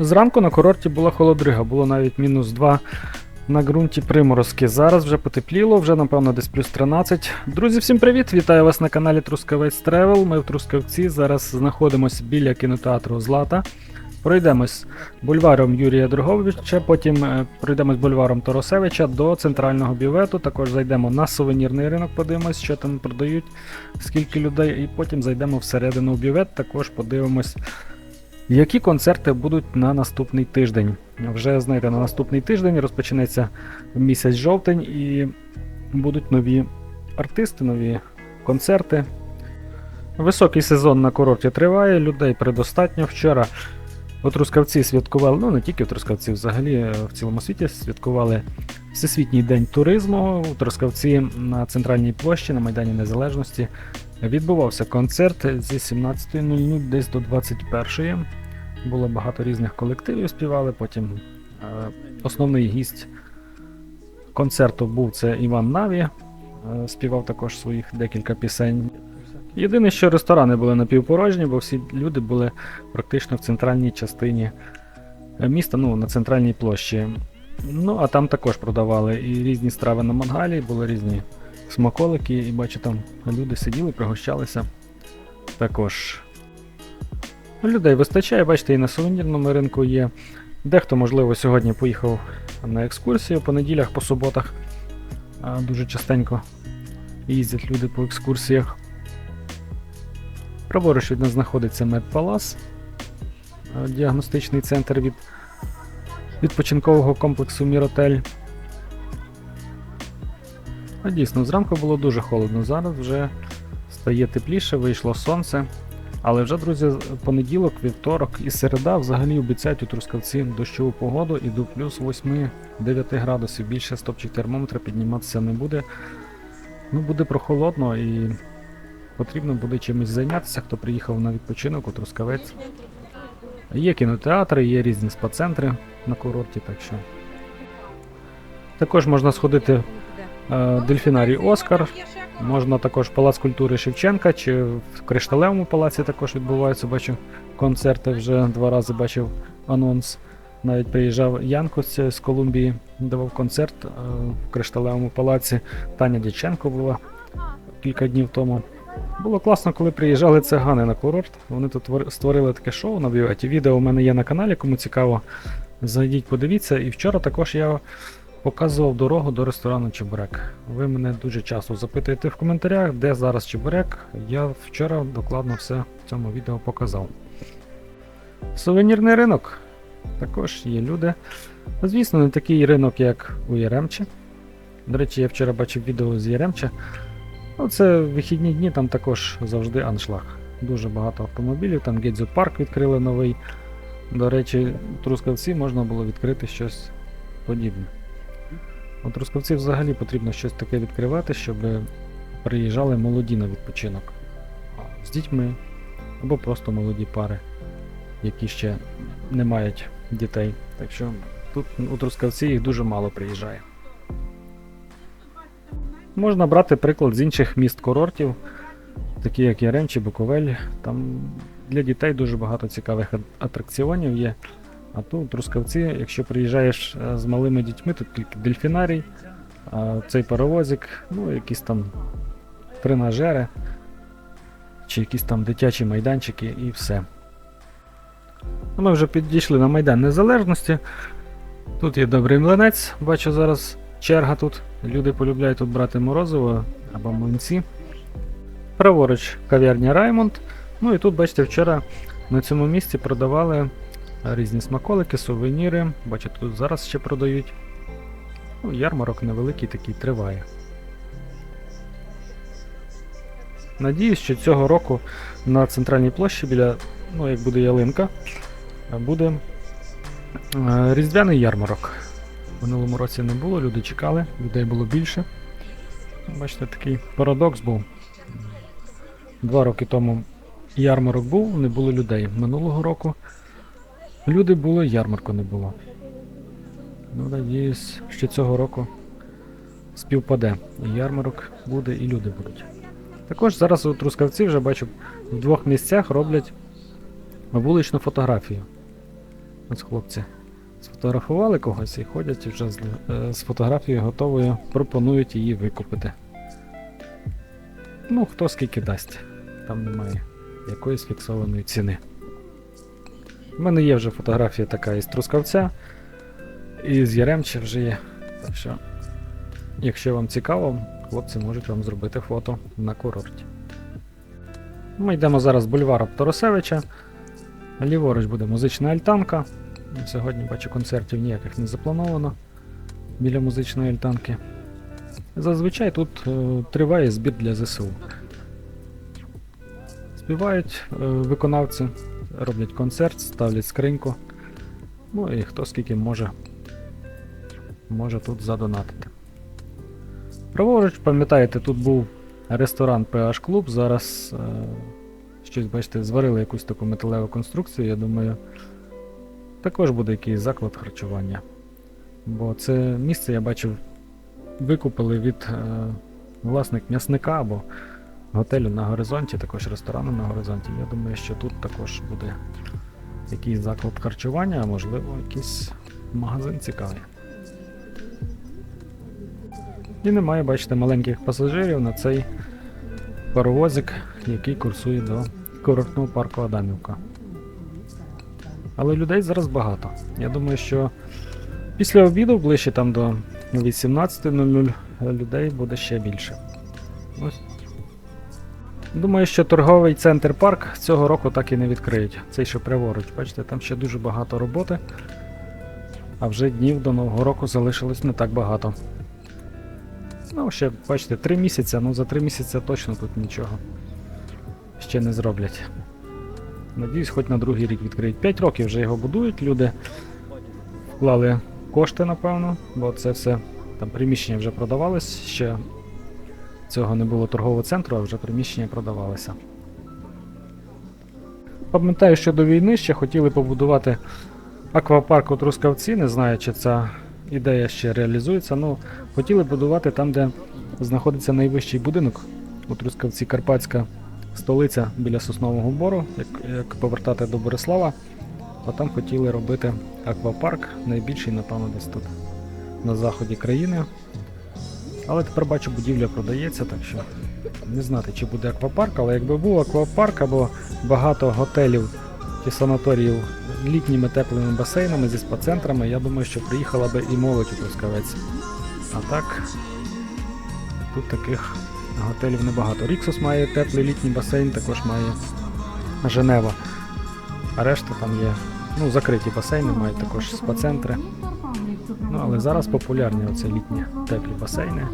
Зранку на курорті була холодрига, було навіть мінус 2 на ґрунті приморозки. Зараз вже потепліло, вже напевно десь плюс 13. Друзі, всім привіт! Вітаю вас на каналі Трускавець Тревел. Ми в Трускавці. Зараз знаходимося біля кінотеатру Злата. Пройдемось бульваром Юрія Дроговича, потім е, пройдемось бульваром Торосевича до центрального бювету. Також зайдемо на сувенірний ринок, подивимось, що там продають, скільки людей, і потім зайдемо всередину в бювет, також подивимось, які концерти будуть на наступний тиждень. Вже знаєте, на наступний тиждень розпочнеться місяць жовтень і будуть нові артисти, нові концерти. Високий сезон на курорті триває, людей предостатньо. Вчора у Трускавці святкували, ну не тільки в Трускавці, взагалі е, в цілому світі святкували Всесвітній день туризму. У Трускавці на центральній площі на Майдані Незалежності відбувався концерт зі 17.00 десь до 21.00. Було багато різних колективів, співали. Потім е, основний гість концерту був це Іван Наві. е, Співав також своїх декілька пісень. Єдине, що ресторани були напівпорожні, бо всі люди були практично в центральній частині е, міста, ну, на центральній площі. Ну, а там також продавали і різні страви на мангалі, були різні смаколики, і бачу, там люди сиділи, пригощалися. Також людей вистачає, бачите, і на сувенірному ринку є. Дехто, можливо, сьогодні поїхав на екскурсію по неділях, по суботах. Дуже частенько їздять люди по екскурсіях. Праворуч від нас знаходиться Медпалас, е, діагностичний центр від відпочинкового комплексу Міротель. А дійсно, зранку було дуже холодно. Зараз вже стає тепліше, вийшло сонце. Але вже, друзі, понеділок, вівторок і середа взагалі обіцяють у Трускавці дощову погоду і до плюс 8-9 градусів. Більше стопчик термометра підніматися не буде. Ну, буде прохолодно і потрібно буде чимось зайнятися, хто приїхав на відпочинок у Трускавець. Є кінотеатри, є різні спа-центри на курорті, так що. Також можна сходити е, дельфінарій Оскар, можна також в Палац культури Шевченка чи в Кришталевому палаці також відбуваються, бачу концерти вже два рази бачив анонс. Навіть приїжджав Янко з Колумбії, давав концерт е, в Кришталевому палаці. Таня Дяченко була кілька днів тому. Було класно, коли приїжджали цигани на курорт. Вони тут створили таке шоу на бюветі. Відео у мене є на каналі, кому цікаво, зайдіть, подивіться. І вчора також я показував дорогу до ресторану Чебурек. Ви мене дуже часто запитуєте в коментарях, де зараз Чебурек. Я вчора докладно все в цьому відео показав. Сувенірний ринок. Також є люди. Звісно, не такий ринок, як у Яремче. До речі, я вчора бачив відео з Яремча. Ну, це вихідні дні, там також завжди аншлаг. Дуже багато автомобілів, там Гедзю парк відкрили новий. До речі, Трускавці можна було відкрити щось подібне. У Трускавці взагалі потрібно щось таке відкривати, щоб приїжджали молоді на відпочинок. З дітьми або просто молоді пари, які ще не мають дітей. Так що тут у Трускавці їх дуже мало приїжджає. Можна брати приклад з інших міст курортів, такі як Яремчі, Буковель. Там для дітей дуже багато цікавих атракціонів є. А тут у Трускавці, якщо приїжджаєш е, з малими дітьми, тут тільки дельфінарій, цей паровозик, ну якісь там тренажери, чи якісь там дитячі майданчики і все. Ну, Ми вже підійшли на Майдан Незалежності. Тут є добрий млинець, бачу зараз черга тут. Люди полюбляють тут брати морозиво або млинці. Праворуч кав'ярня Раймонд. Ну і тут, бачите, вчора на цьому місці продавали різні смаколики, сувеніри. Бачите, тут зараз ще продають. Ну, ярмарок невеликий такий триває. Надіюсь, що цього року на центральній площі біля, ну як буде ялинка, буде е, різдвяний ярмарок. В минулому році не було, люди чекали, людей було більше. Бачите, такий парадокс був. Два роки тому ярмарок був, не було людей. Минулого року люди були, ярмарку не було. Ну, надіюсь, що цього року співпаде. І ярмарок буде, і люди будуть. Також зараз у Трускавці вже бачу в двох місцях роблять вуличну фотографію. Ось хлопці сфотографували когось і ходять вже з, е, з фотографією готовою, пропонують її викупити. Ну, хто скільки дасть. Там немає якоїсь фіксованої ціни. У мене є вже фотографія така із Трускавця, і з Яремча вже є. Так що, якщо вам цікаво, хлопці можуть вам зробити фото на курорті. Ми йдемо зараз бульваром Торосевича. Ліворуч буде музична альтанка. Сьогодні бачу концертів ніяких не заплановано біля музичної альтанки. Зазвичай тут е, триває збір для ЗСУ. Співають е, виконавці, роблять концерт, ставлять скриньку. Ну і хто скільки може, може тут задонатити. Праворуч, пам'ятаєте, тут був ресторан PH Club, зараз е, щось, бачите, зварили якусь таку металеву конструкцію, я думаю, також буде якийсь заклад харчування. Бо це місце я бачив, викупили від е, власник м'ясника або готелю на горизонті, також ресторану на горизонті. Я думаю, що тут також буде якийсь заклад харчування, а можливо якийсь магазин цікавий. І немає, бачите, маленьких пасажирів на цей паровозик, який курсує до курортного парку Адамівка. Але людей зараз багато. Я думаю, що після обіду, ближче там до 18.00 людей буде ще більше. Ось. Думаю, що торговий центр парк цього року так і не відкриють. Цей що праворуч, бачите, там ще дуже багато роботи. А вже днів до Нового року залишилось не так багато. Ну, ще, бачите, 3 місяці, ну за 3 місяці точно тут нічого ще не зроблять. Надіюсь, хоч на другий рік відкриють. 5 років вже його будують, люди вклали кошти, напевно, бо це все там приміщення вже продавались, ще цього не було торгового центру, а вже приміщення продавалися. Пам'ятаю, що до війни ще хотіли побудувати аквапарк у Трускавці, не знаю, чи ця ідея ще реалізується. Ну, хотіли будувати там, де знаходиться найвищий будинок у Трускавці Карпатська столиця біля Соснового Бору, як, як повертати до Борислава. А там хотіли робити аквапарк, найбільший, напевно, десь тут на заході країни. Але тепер бачу, будівля продається, так що не знати, чи буде аквапарк, але якби був аквапарк або багато готелів чи санаторіїв літніми теплими басейнами зі спа-центрами, я думаю, що приїхала би і молодь у Трускавець. А так, тут таких готелів небагато. Ріксус має теплий літній басейн, також має Женева. А решта там є ну, закриті басейни, мають також спа-центри. Ну, але зараз популярні оце літні теплі басейни.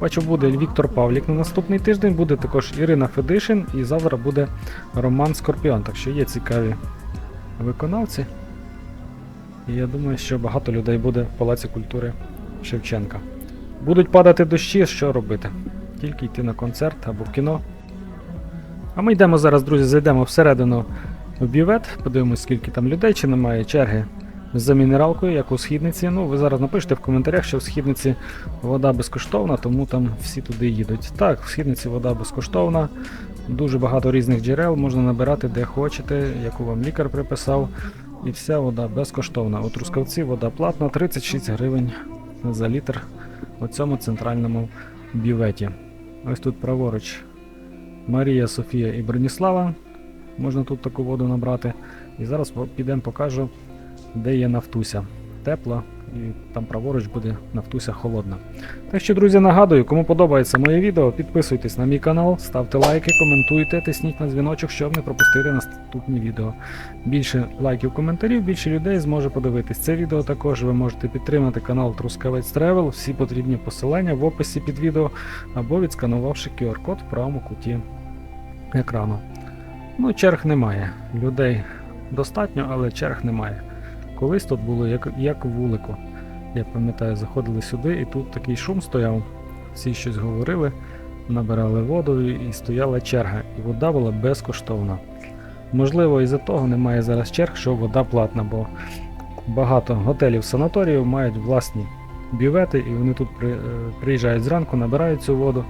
Бачу, буде Віктор Павлік на наступний тиждень, буде також Ірина Федишин і завтра буде Роман Скорпіон. Так що є цікаві виконавці. І я думаю, що багато людей буде в Палаці культури Шевченка. Будуть падати дощі, що робити? Тільки йти на концерт або в кіно. А ми йдемо зараз, друзі, зайдемо всередину в бювет, подивимось, скільки там людей, чи немає черги за мінералкою, як у східниці. Ну, ви зараз напишете в коментарях, що в східниці вода безкоштовна, тому там всі туди їдуть. Так, в східниці вода безкоштовна, дуже багато різних джерел, можна набирати де хочете, яку вам лікар приписав. І вся вода безкоштовна. У Трускавці вода платна 36 гривень за літр у цьому центральному бюветі. Ось тут праворуч Марія, Софія і Броніслава. Можна тут таку воду набрати. І зараз підемо покажу, де є Нафтуся. Тепла, і там праворуч буде Нафтуся холодна. Так що, друзі, нагадую, кому подобається моє відео, підписуйтесь на мій канал, ставте лайки, коментуйте, тисніть на дзвіночок, щоб не пропустити наступні відео. Більше лайків, коментарів, більше людей зможе подивитись це відео. Також ви можете підтримати канал Трускавець Тревел. Всі потрібні посилання в описі під відео або відсканувавши QR-код в правому куті екрану. Ну, черг немає. Людей достатньо, але черг немає. Колись тут було як, як вулику. Я пам'ятаю, заходили сюди, і тут такий шум стояв. Всі щось говорили, набирали воду і стояла черга. І вода була безкоштовна. Можливо, із-за того немає зараз черг, що вода платна, бо багато готелів санаторіїв мають власні бювети, і вони тут е, приїжджають зранку, набирають цю воду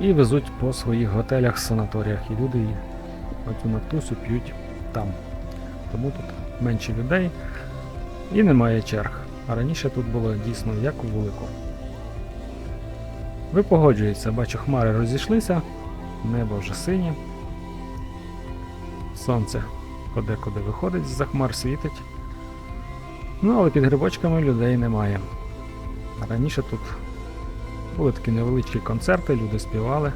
і везуть по своїх готелях, санаторіях. І люди оцю нафтусю п'ють там. Тому тут менше людей і немає черг. А раніше тут було дійсно як у вулику. Ви погоджуєтеся, бачу, хмари розійшлися, небо вже синє. Сонце подекуди виходить з-за хмар світить. Ну, але під грибочками людей немає. Раніше тут були такі невеличкі концерти, люди співали,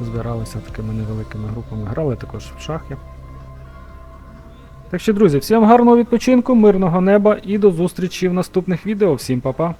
збиралися такими невеликими групами, грали також в шахи. Так що, друзі, всім гарного відпочинку, мирного неба і до зустрічі в наступних відео. Всім па-па!